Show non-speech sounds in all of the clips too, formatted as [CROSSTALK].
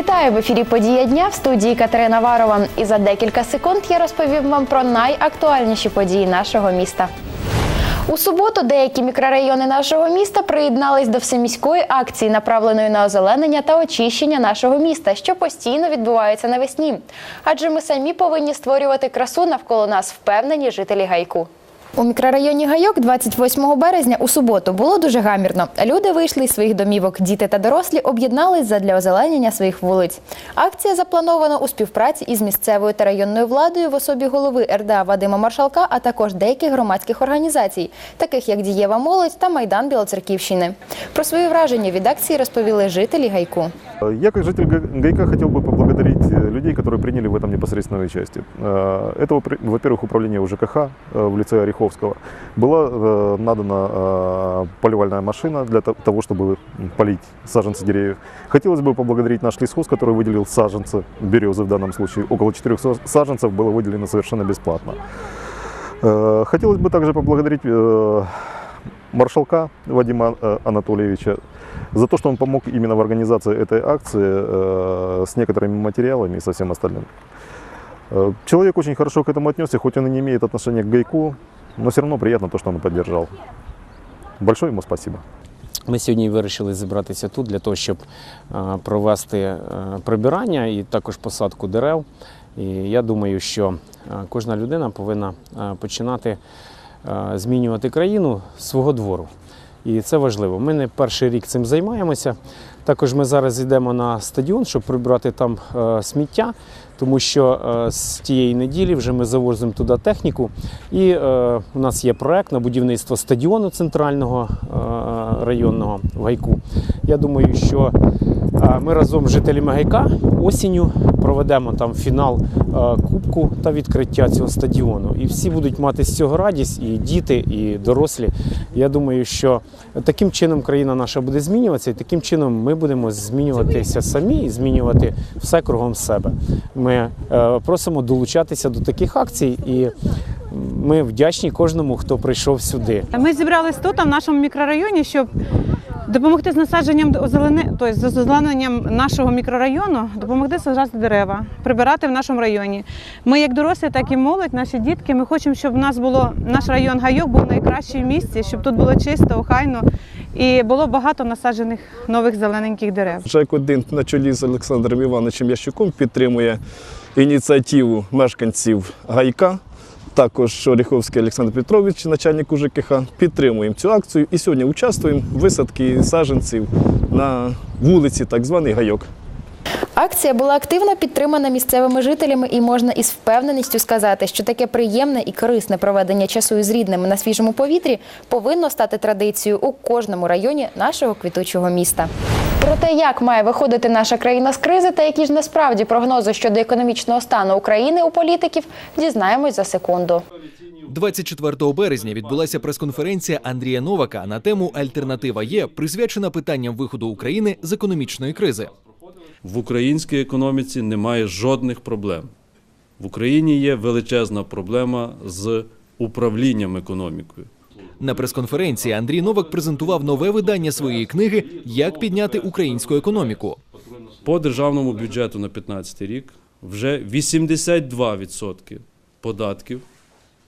Вітаю в ефірі Подія дня в студії Катерина Варова. І за декілька секунд я розповім вам про найактуальніші події нашого міста. У суботу деякі мікрорайони нашого міста приєднались до всеміської акції, направленої на озеленення та очищення нашого міста, що постійно відбувається навесні. Адже ми самі повинні створювати красу навколо нас, впевнені жителі гайку. У мікрорайоні Гайок 28 березня у суботу було дуже гамірно. Люди вийшли із своїх домівок. Діти та дорослі об'єднались задля озеленення своїх вулиць. Акція запланована у співпраці із місцевою та районною владою в особі голови РДА Вадима Маршалка, а також деяких громадських організацій, таких як Дієва молодь та Майдан Білоцерківщини. Про свої враження від акції розповіли жителі Гайку. Я как житель Га- Гайка хотел бы поблагодарить э, людей, которые приняли в этом непосредственное участие. Э, Это, во- во-первых, управление УЖКХ э, в лице Ореховского. Была э, надана э, поливальная машина для то- того, чтобы полить саженцы деревьев. Хотелось бы поблагодарить наш лесхоз, который выделил саженцы, березы в данном случае. Около 400 саженцев было выделено совершенно бесплатно. Э, Хотелось бы также поблагодарить маршалка Вадима Анатольевича за то, что он помог именно в организации этой акции с некоторыми материалами и со всем остальным. Человек очень хорошо к этому отнесся, хоть он и не имеет отношения к гайку, но все равно приятно то, что он поддержал. Большое ему спасибо. Ми сьогодні вирішили зібратися тут для того, щоб провести е, прибирання і також посадку дерев. І я думаю, що кожна людина повинна починати змінювати країну свого двору. І це важливо. Ми не перший рік цим займаємося. Також ми зараз йдемо на стадіон, щоб прибрати там е, сміття, тому що е, з тієї неділі вже ми завозимо туди техніку. І е, у нас є проект на будівництво стадіону центрального е, районного в Гайку. Я думаю, що ми разом з жителями Гайка осінню проведемо там фінал е, кубку та відкриття цього стадіону. І всі будуть мати з цього радість, і діти, і дорослі. Я думаю, що таким чином країна наша буде змінюватися, і таким чином ми будемо змінюватися самі і змінювати все кругом себе. Ми е, просимо долучатися до таких акцій, і ми вдячні кожному, хто прийшов сюди. Ми зібрались тут, в нашому мікрорайоні, щоб допомогти з насадженням озелени... тобто з озелененням нашого мікрорайону, допомогти саджати дерева, прибирати в нашому районі. Ми, як дорослі, так і молодь, наші дітки. Ми хочемо, щоб нас було наш район Гайок був найкращий в місті, щоб тут було чисто, охайно і було багато насаджених нових зелененьких дерев. ЖЕК 1 на чолі з Олександром Івановичем Ящуком підтримує ініціативу мешканців Гайка. Також Оріховський Олександр Петрович, начальник УЖКХ, підтримуємо цю акцію і сьогодні участвуємо в висадці саджанців на вулиці, так званий Гайок. Акція була активно підтримана місцевими жителями, і можна із впевненістю сказати, що таке приємне і корисне проведення часу із рідними на свіжому повітрі повинно стати традицією у кожному районі нашого квітучого міста. Про те, як має виходити наша країна з кризи, та які ж насправді прогнози щодо економічного стану України у політиків, дізнаємось за секунду. 24 березня відбулася прес-конференція Андрія Новака на тему Альтернатива є присвячена питанням виходу України з економічної кризи. В українській економіці немає жодних проблем. В Україні є величезна проблема з управлінням економікою. На прес-конференції Андрій Новак презентував нове видання своєї книги Як підняти українську економіку. По державному бюджету на 2015 рік вже 82% податків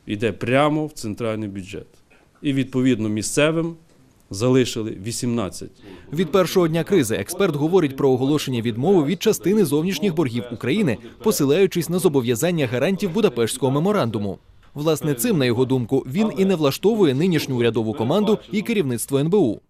йде прямо в центральний бюджет. І відповідно місцевим залишили 18%. Від першого дня кризи експерт говорить про оголошення відмови від частини зовнішніх боргів України, посилаючись на зобов'язання гарантів Будапештського меморандуму. Власне, цим, на його думку, він і не влаштовує нинішню урядову команду і керівництво НБУ.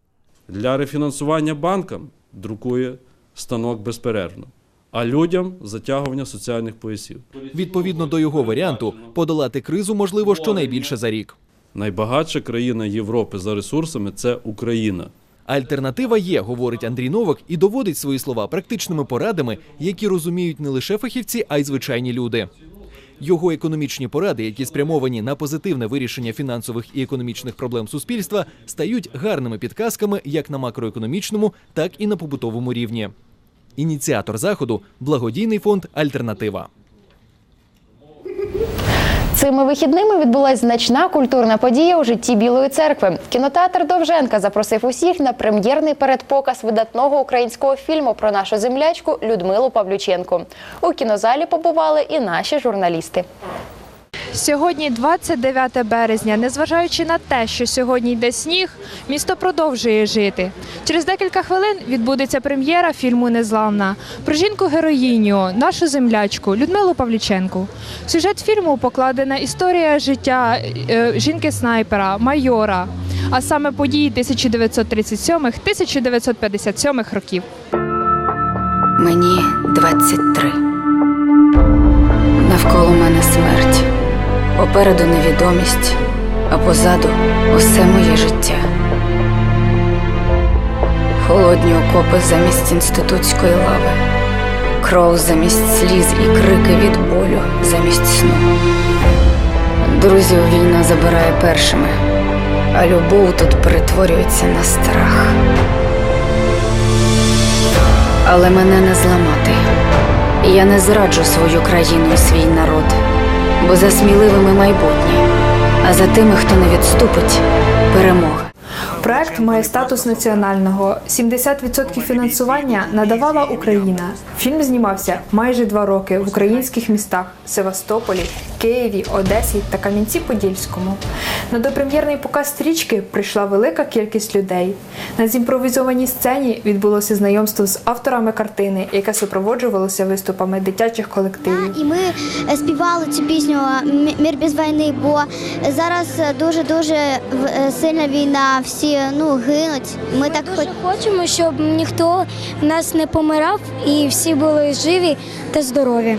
Для рефінансування банкам друкує станок безперервно, а людям затягування соціальних поясів. Відповідно до його варіанту, подолати кризу можливо щонайбільше за рік. Найбагатша країна Європи за ресурсами це Україна. Альтернатива є, говорить Андрій Новак, і доводить свої слова практичними порадами, які розуміють не лише фахівці, а й звичайні люди. Його економічні поради, які спрямовані на позитивне вирішення фінансових і економічних проблем суспільства, стають гарними підказками як на макроекономічному, так і на побутовому рівні. Ініціатор заходу благодійний фонд Альтернатива. Цими вихідними відбулася значна культурна подія у житті Білої церкви. Кінотеатр Довженка запросив усіх на прем'єрний передпоказ видатного українського фільму про нашу землячку Людмилу Павлюченко. У кінозалі побували і наші журналісти. Сьогодні 29 березня. Незважаючи на те, що сьогодні йде сніг, місто продовжує жити. Через декілька хвилин відбудеться прем'єра фільму Незламна про жінку героїню, нашу землячку Людмилу Павліченку. В сюжет фільму покладена історія життя е, жінки-снайпера, майора, а саме події 1937-1957 років. Мені 23. Попереду невідомість, а позаду усе моє життя. Холодні окопи замість інститутської лави. Кров замість сліз і крики від болю замість сну. Друзів війна забирає першими, а любов тут перетворюється на страх. Але мене не зламати. Я не зраджу свою країну і свій народ, бо за сміливими майбутнє, а за тими, хто не відступить, перемога. Проект має статус національного. 70% фінансування надавала Україна. Фільм знімався майже два роки в українських містах Севастополі, Києві, Одесі та Кам'янці-Подільському. На допрем'єрний показ стрічки прийшла велика кількість людей. На зімпровізованій сцені відбулося знайомство з авторами картини, яке супроводжувалося виступами дитячих колективів. І ми е, співали цю пісню Мір без війни, бо зараз дуже дуже сильна війна, всі ну гинуть. Ми так Дуже хочемо, щоб ніхто в нас не помирав і всі були живі та здорові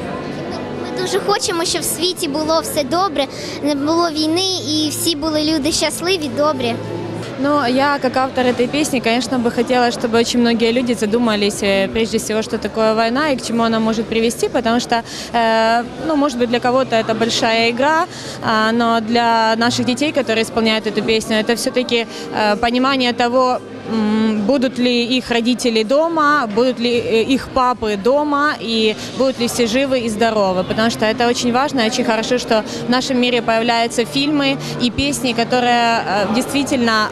Ми дуже хочемо, щоб в світі було все добре, не було війни і всі були люди щасливі, добрі. Ну, я, как автор этой песни, конечно, бы хотела, чтобы очень многие люди задумались, э, прежде всего, что такое война и к чему она может привести, потому что, э, ну, может быть, для кого-то это большая игра, а, но для наших детей, которые исполняют эту песню, это все-таки э, понимание того, м, будут ли их родители дома, будут ли э, их папы дома и будут ли все живы и здоровы. Потому что это очень важно и очень хорошо, что в нашем мире появляются фильмы и песни, которые э, действительно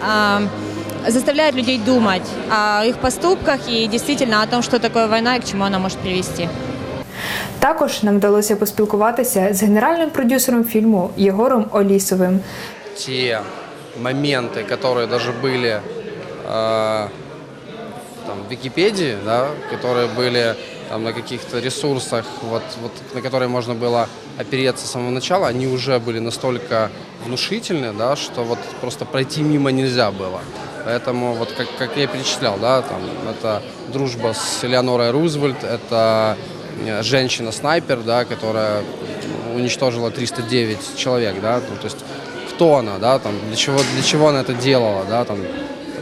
э, заставляют людей думать о их поступках и действительно о том, что такое война и к чему она может привести. Також нам вдалося поспілкуватися з генеральним продюсером фільму Єгором Олісовим. те моменты, которые даже были э, там, Википедии, да, которые были там, на каких-то ресурсах, вот, вот, на которые можно было опереться с самого начала, они уже были настолько внушительны, да, что вот просто пройти мимо нельзя было. Поэтому, вот как, как я перечислял, да, там, это дружба с Элеонорой Рузвельт, это э, женщина-снайпер, да, которая уничтожила 309 человек, да, ну, то есть кто она, да, там, для чего, для чего она это делала, да, там,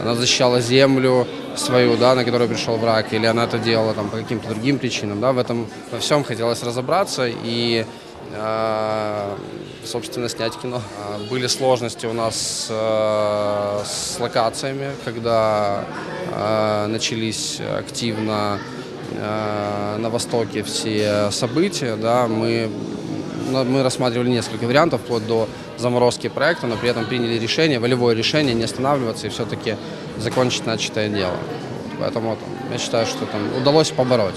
она защищала землю свою, да, на которую пришел враг, или она это делала там по каким-то другим причинам, да, в этом во всем хотелось разобраться и, э, собственно, снять кино. А, Были сложности у нас э, с локациями, когда э, начались активно э, на Востоке все события, да, мы мы рассматривали несколько вариантов, вплоть до заморозки проекта, но при этом приняли решение, волевое решение не останавливаться и все-таки закончить начатое дело. Поэтому там, я считаю, что там удалось побороть.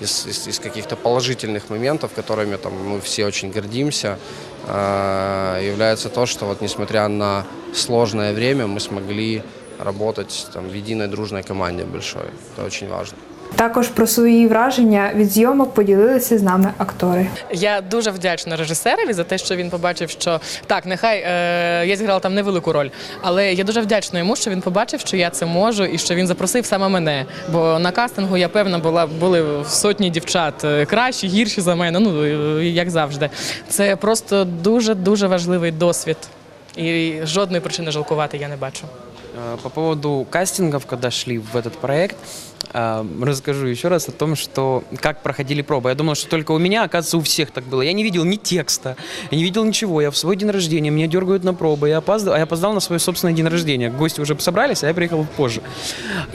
Из, из- из каких-то положительных моментов, которыми там, мы все очень гордимся, э, является то, что вот несмотря на сложное время, мы смогли работать там, в единой дружной команде большой. Это очень важно. Також про свої враження від зйомок поділилися з нами актори. Я дуже вдячна режисерові за те, що він побачив, що так, нехай е, я зіграла там невелику роль, але я дуже вдячна йому, що він побачив, що я це можу, і що він запросив саме мене. Бо на кастингу я певна була були сотні дівчат е, кращі, гірші за мене. Ну е, як завжди. Це просто дуже дуже важливий досвід. І жодної причини жалкувати я не бачу. Э, По поводу кастингов, когда шли в этот проект, расскажу еще раз о том, что как проходили пробы. Я думал, что только у меня, оказывается, у всех так было. Я не видел ни текста, я не видел ничего. Я в свой день рождения, меня дергают на пробы, я опаздывал, а я опоздал на свой собственный день рождения. Гости уже собрались, а я приехал позже.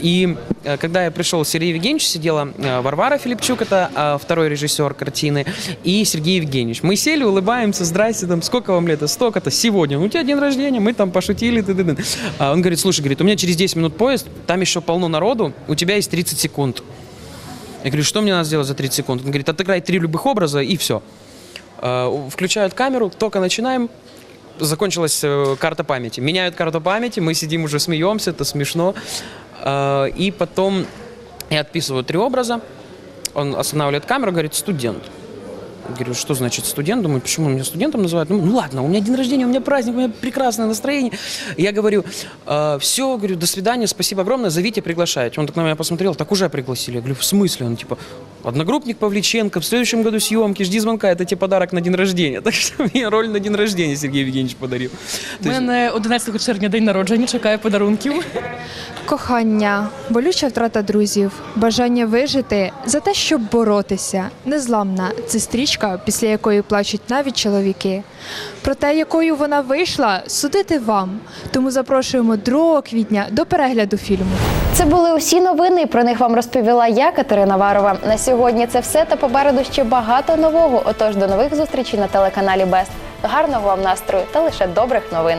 И э, когда я пришел, Сергей Евгеньевич сидела э, Варвара Филипчук, это э, второй режиссер картины, и Сергей Евгеньевич. Мы сели, улыбаемся, здрасте, там, сколько вам лет? Столько-то, сегодня. Ну, у тебя день рождения, мы там пошутили, ты, ты. А он говорит, слушай, говорит, у меня через 10 минут поезд, там еще полно народу, у тебя есть 30 секунд. Я говорю, что мне надо сделать за 30 секунд? Он говорит, отыграй три любых образа и все. Включают камеру, только начинаем, закончилась э, карта памяти. Меняют карту памяти, мы сидим уже смеемся, это смешно. Э, И потом я отписываю три образа, он останавливает камеру, говорит, студент. Я Говорю, что значит студент? Думаю, почему меня студентом называют? Ну, ну ладно, у меня день рождения, у меня праздник, у меня прекрасное настроение. Я говорю, все, говорю, до свидания, спасибо огромное, зовите, приглашайте. Он так на меня посмотрел, так уже пригласили. Я говорю, в смысле? Он типа, одногруппник Павличенко, в следующем году съемки, жди звонка, это тебе подарок на день рождения. [LAUGHS] Так что мне роль на день рождения Сергей Евгеньевич подарил. У мене 11 червня день народження, чекаю подарунків. Кохання, болюча втрата друзів, бажання вижити за те, щоб боротися. Незламна це стрічка, після якої плачуть навіть чоловіки. Про те, якою вона вийшла, судити вам. Тому запрошуємо 2 квітня до перегляду фільму. Це були усі новини. Про них вам розповіла я, Катерина Варова. На сьогодні це все. Та попереду ще багато нового. Отож, до нових зустрічей на телеканалі Бест. Гарного вам настрою та лише добрих новин.